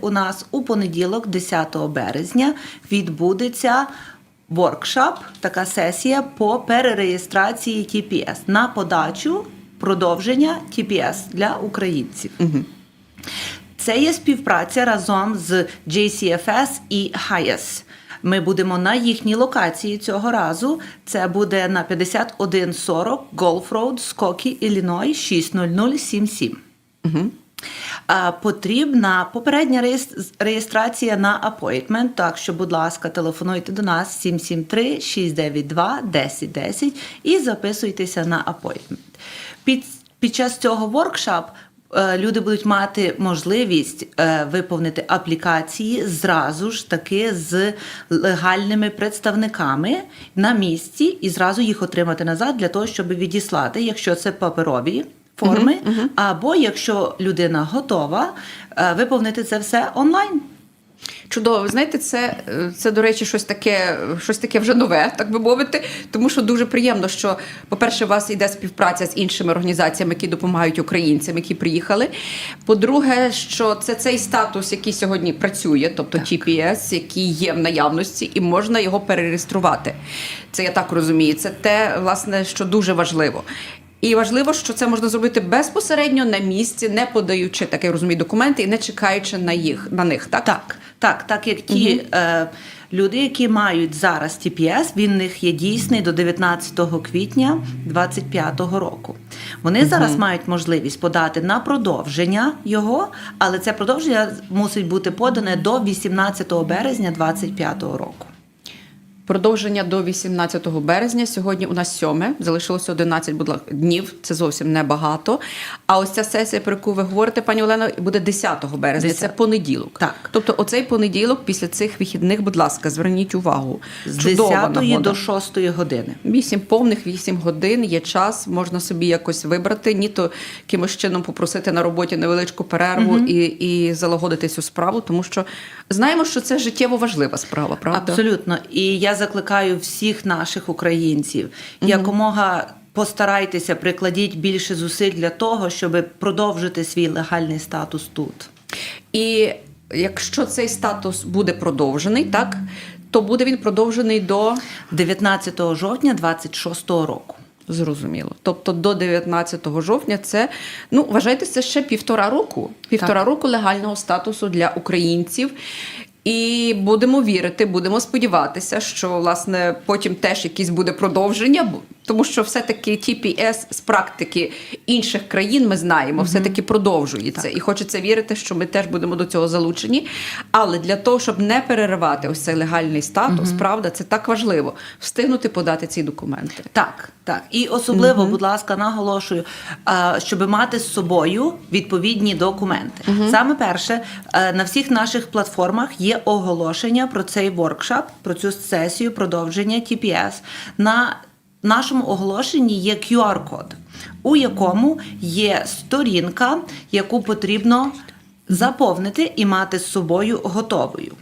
У нас у понеділок, 10 березня, відбудеться воркшоп, така сесія по перереєстрації TPS на подачу продовження TPS для українців. Це є співпраця разом з JCFS і HIAS. Ми будемо на їхній локації цього разу. Це буде на 5140 Golf Road, Скокі, Ілліной, 60077. А, Потрібна попередня реєстрація на appointment, так що, будь ласка, телефонуйте до нас 773 692 1010 і записуйтеся на appointment. Під, під час цього воркшоп е, люди будуть мати можливість е, виповнити аплікації зразу ж таки з легальними представниками на місці і зразу їх отримати назад для того, щоб відіслати, якщо це паперові форми, або якщо людина готова, е, виповнити це все онлайн. Чудово, ви знаєте, це, е, це до речі, щось таке, щось таке вже нове, так би мовити. Тому що дуже приємно, що, по-перше, у вас йде співпраця з іншими організаціями, які допомагають українцям, які приїхали. По-друге, що це цей статус, який сьогодні працює, тобто TPS, який є в наявності, і можна його перереєструвати. Це я так розумію. Це те, власне, що дуже важливо. І важливо, що це можна зробити безпосередньо на місці, не подаючи так я розумію, документи і не чекаючи на їх на них. Так, Так, так, так як ті е, люди, які мають зараз TPS, він в них є дійсний до 19 квітня 2025 року. Вони зараз мають можливість подати на продовження його, але це продовження мусить бути подане до 18 березня 2025 року. Продовження до 18 березня. Сьогодні у нас 7, залишилося 11 будь ласка, днів. Це зовсім небагато. А ось ця сесія, про яку ви говорите, пані Олено, буде 10 березня. Це понеділок. Так. Тобто, оцей понеділок, після цих вихідних, будь ласка, зверніть увагу. З Чудова 10 нагода. до 6 години. Вісім повних вісім годин є час, можна собі якось вибрати, ні то якимось чином попросити на роботі невеличку перерву і, і залагодити цю справу, тому що знаємо, що це життєво важлива справа, правда? Абсолютно. І я закликаю всіх наших українців якомога. Постарайтеся, прикладіть більше зусиль для того, щоб продовжити свій легальний статус тут. І якщо цей статус буде продовжений, так то буде він продовжений до 19 жовтня 26 року. зрозуміло. Тобто до 19 жовтня це ну вважайте, це ще півтора року. Півтора Так. року легального статусу для українців. І будемо вірити, будемо сподіватися, що власне потім теж якесь буде продовження, тому що все-таки TPS з практики інших країн ми знаємо, все-таки продовжується. І хочеться вірити, що ми теж будемо до цього залучені. Але для того, щоб не переривати ось цей легальний статус, правда, це так важливо встигнути подати ці документи. Так, так. І особливо, будь ласка, наголошую, щоб мати з собою відповідні документи. Саме перше, е, на всіх наших платформах є оголошення про цей воркшоп, про цю сесію продовження TPS. На нашому оголошенні є QR-код, у якому є сторінка, яку потрібно заповнити і мати з собою готовою.